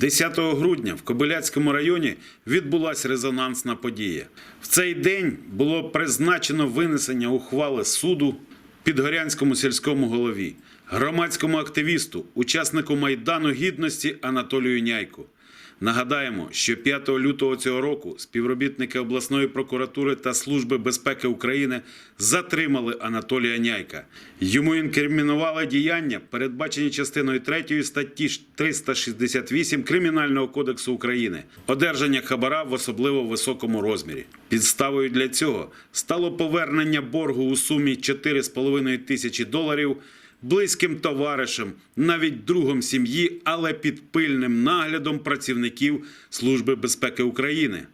10 грудня в Кобиляцькому районі відбулася резонансна подія. В цей день було призначено винесення ухвали суду підгорянському сільському голові, громадському активісту, учаснику Майдану Гідності Анатолію Няйку. Нагадаємо, що 5 лютого цього року співробітники обласної прокуратури та Служби безпеки України затримали Анатолія Няйка. Йому інкримінували діяння, передбачені частиною 3 статті 368 Кримінального кодексу України, одержання хабара в особливо високому розмірі. Підставою для цього стало повернення боргу у сумі 4,5 тисячі доларів близьким товаришем, навіть другом сім'ї, але під пильним наглядом працівників Служби безпеки України.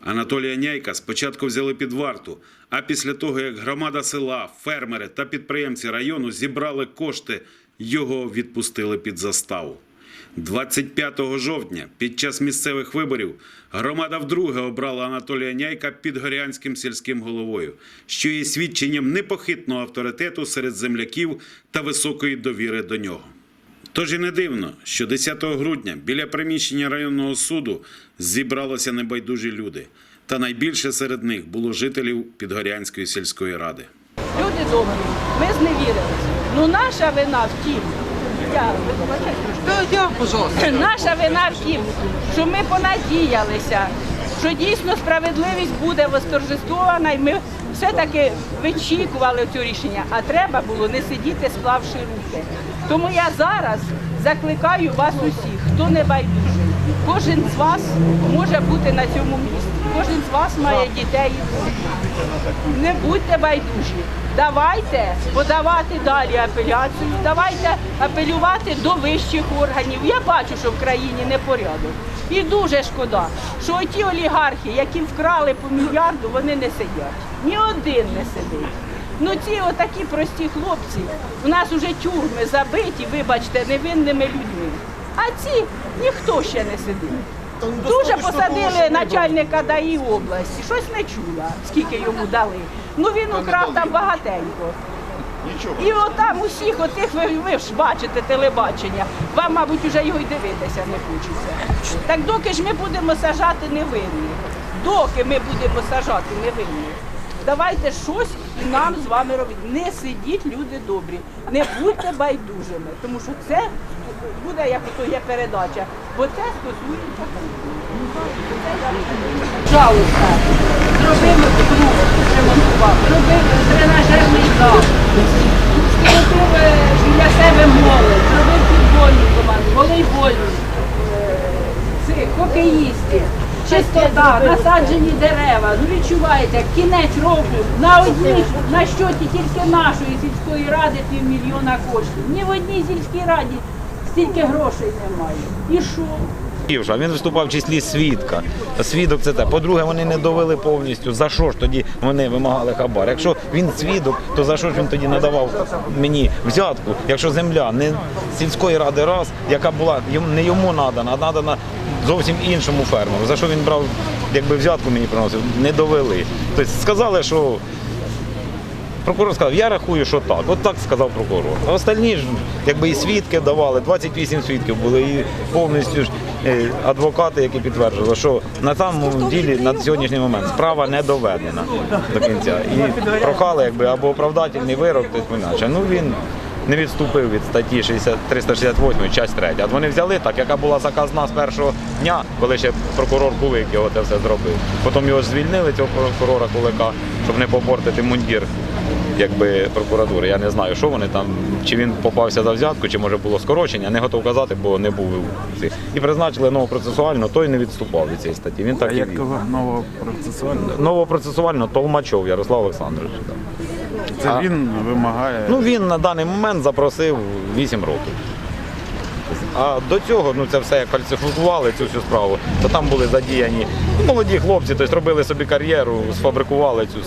Анатолія Няйка спочатку взяли під варту, а після того, як громада села, фермери та підприємці району зібрали кошти, його відпустили під заставу. 25 жовтня під час місцевих виборів громада вдруге обрала Анатолія Няйка підгорянським сільським головою, що є свідченням непохитного авторитету серед земляків та високої довіри до нього. Тож і не дивно, що 10 грудня біля приміщення районного суду зібралися небайдужі люди, та найбільше серед них було жителів Підгорянської сільської ради. Люди добрі, ми зневірилися. Ну наша вина в тім. Я, пожалуйста. Наша вина в тім, що ми понадіялися, що дійсно справедливість буде восторжествована, і ми все-таки вичікували цього рішення, а треба було не сидіти, склавши руки. Тому я зараз закликаю вас усіх, хто не байдужий. Кожен з вас може бути на цьому місці. Кожен з вас має дітей. Не будьте байдужі. Давайте подавати далі апеляцію, давайте апелювати до вищих органів. Я бачу, що в країні непорядок. І дуже шкода, що ті олігархи, які вкрали по мільярду, вони не сидять. Ні один не сидить. Ну ці отакі прості хлопці, у нас уже тюрми забиті, вибачте, невинними людьми. А ці ніхто ще не сидить. Дуже посадили начальника ДАІ області. Щось не чула, скільки йому дали. Ну він украв там багатенько. І отам усіх отих ви, ви ж бачите телебачення. Вам, мабуть, вже його й дивитися не хочеться. Так доки ж ми будемо сажати невинних, доки ми будемо сажати невинних, давайте щось і нам з вами робити. Не сидіть, люди добрі, не будьте байдужими, тому що це буде як ото є передача, бо це стосується. Жалуйста, зробили круг, ремонтував, зробили тренажерний зал, е, для себе молодь, зробив футбольну команду, волейбольну, е, цих хокеїстів, чистота, насаджені дерева. Ну відчуваєте, кінець року. На одній, на щоті тільки нашої сільської ради півмільйона коштів. Ні в одній сільській раді стільки грошей немає. І що? Він виступав в числі свідка. Свідок це те. По-друге, вони не довели повністю. За що ж тоді вони вимагали хабар? Якщо він свідок, то за що ж він тоді надавав мені взятку? Якщо земля не сільської ради раз, яка була не йому надана, а надана зовсім іншому фермеру. За що він брав, якби взятку мені приносив, не довели. Тобто сказали, що Прокурор сказав, я рахую, що так. От так сказав прокурор. А остальні ж, якби і свідки давали, 28 свідків були, і повністю ж е, адвокати, які підтверджували, що на самому ділі на сьогоднішній момент справа не доведена до кінця. І прохали якби або оправдательний вирок, тобто іначе. Ну він не відступив від статті 60, 368, часть 3. От вони взяли так, яка була заказна з першого дня, коли ще прокурор Кулик його це все зробив. Потім його звільнили, цього прокурора Кулика, щоб не попортити мундір якби прокуратури. Я не знаю, що вони там, чи він попався за взятку, чи може було скорочення. Не готов казати, бо не був. І призначили новопроцесуально, той не відступав від цієї статті. Він так і вів. Якого нового процесуального? Новопроцесуально Толмачов Ярослав Олександрович. Це А- він вимагає. Ну він на даний момент запросив 8 років. А до цього ну це все як фальсифікували цю всю справу, то там були задіяні молоді хлопці, тобто робили собі кар'єру, сфабрикували цю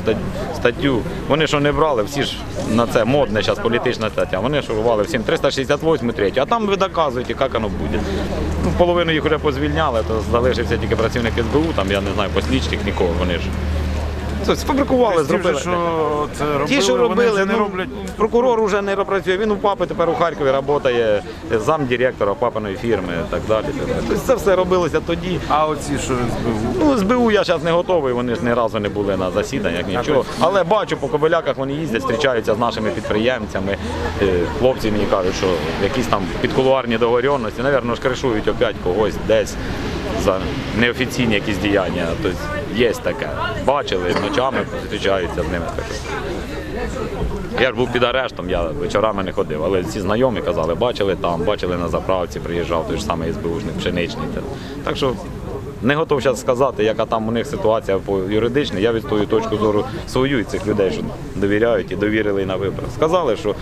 статтю. Вони що не брали, всі ж на це модне зараз політична стаття. Вони шурували всім 368 третю, а там ви доказуєте, як воно буде. Ну, половину їх вже позвільняли, то залишився тільки працівник СБУ, там я не знаю, послідчих нікого вони ж. Це сфабрикували, Ті зробили. що це робили, Ті, що вони робили, вже не ну, роблять. прокурор вже не працює. Він у папи тепер у Харкові працює замдиректора папиної фірми і так далі. Тобто це все робилося тоді. А оці, що СБУ, Ну, СБУ я зараз не готовий, вони ж ні разу не були на засіданнях, нічого. Але бачу, по кобиляках вони їздять, зустрічаються з нашими підприємцями. Е, Хлопці мені кажуть, що якісь там підкулуарні договоренності, напевно, ж кришують опять когось десь за неофіційні якісь діяння. Тобто є таке. Бачили, ночами зустрічаються з ними. Я ж був під арештом, я вечорами не ходив, але всі знайомі казали, бачили там, бачили на заправці, приїжджав той ж самий СБУшник, пшеничний. Так що не готов зараз сказати, яка там у них ситуація по юридичній. Я відстою точку зору свою і цих людей, що довіряють і довірили на виборах. Сказали, що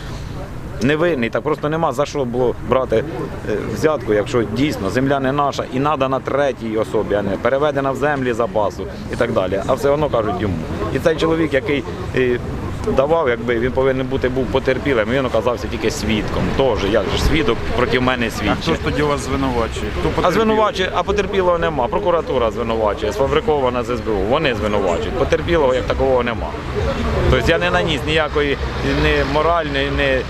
невинний, так просто нема за що було брати е, взятку, якщо дійсно земля не наша і надана третій особі, а не переведена в землі запасу і так далі. А все одно кажуть йому. І цей чоловік, який е, давав, якби він повинен бути був потерпілим, він оказався тільки свідком. Тож, як же свідок проти мене а хто ж тоді вас звинувачує? Хто А звинувачує, а потерпілого нема. Прокуратура звинувачує, сфабрикована з СБУ. Вони звинувачують. Потерпілого як такого нема. Тобто я не наніс ніякої ні моральної, ні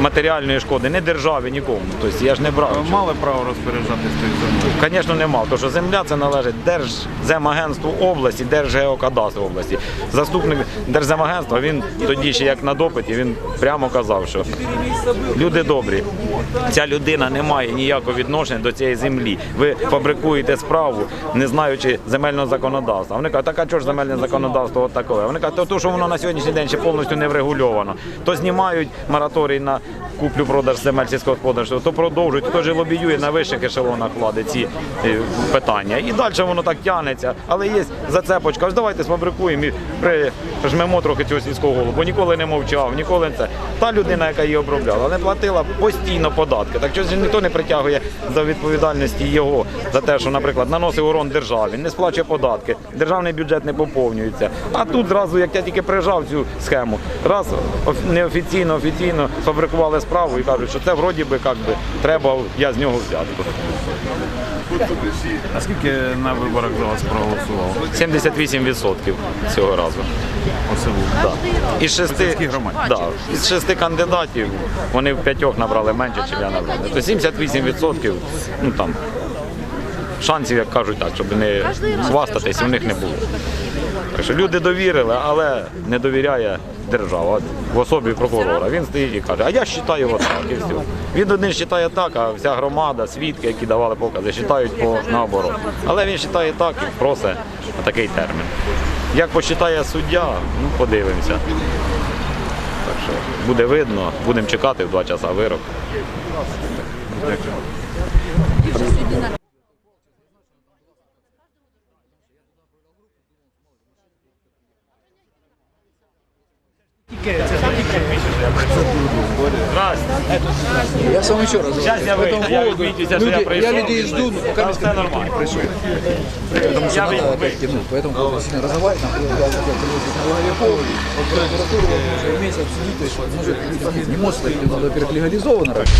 матеріальної шкоди, ні державі, нікому. Тобто я ж не брав. Ви мали право розпоряджатись тою землею? Звісно, не мав, тому що земля це належить Держземагентству області, Держгеокадастру області. Заступник Держземагентства, він тоді ще як на допиті, він прямо казав, що люди добрі, ця людина не має ніякого відношення до цієї землі. Ви фабрикуєте справу, не знаючи земельного законодавства. Вони кажуть, так а чого ж земельне законодавство от таке? Вони кажуть, то, то, що воно на сьогоднішній день ще повністю не врегульовано. То знімають мораторій на куплю-продаж земель сільськогосподарства, то продовжують, хто ж лобіює на вищих ешелонах влади ці е, питання. І далі воно так тягнеться. Але є зацепочка. Аж давайте сфабрикуємо і прижмемо трохи цього сільського голову, ніколи не мовчав, ніколи не це. Та людина, яка її обробляла, не платила постійно податки. Так чогось ніхто не притягує за відповідальності його за те, що, наприклад, наносив урон державі, не сплачує податки, державний бюджет не поповнюється. А тут зразу, як я тільки прижав цю схему, раз оф- неофіційно, офіційно фабрикували справу і кажуть, що це вроді би як би треба, я з нього взятку. А скільки на виборах за вас проголосувало? 78% цього разу. Да. Із шести, да, із шести кандидатів вони в п'ятьох набрали менше, ніж я набрав. То 78% ну там шансів, як кажуть так, щоб не хвастатись, у них не було. Люди довірили, але не довіряє держава в особі прокурора. Він стоїть і каже, а я вважаю отак і все. Він один вважає так, а вся громада, свідки, які давали покази, вважають по наоборот. Але він вважає так і просить такий термін. Як посчитає суддя, ну подивимося. Так що буде видно, будемо чекати в два часа вирок. Я с вами еще раз говорю. Сейчас я По этому выйду. Я поводу видите, что я люди, пришел. я людей жду, но пока Да, без все никто нормально. не пришел. Потому что Я надо выйду. опять тянуть. Поэтому надо сильно разговаривать, нам предлагают опять приводить на голове повод. Вот прокуратура уже имеется обсудить, то есть может не может, это надо, во-первых, легализовано раньше.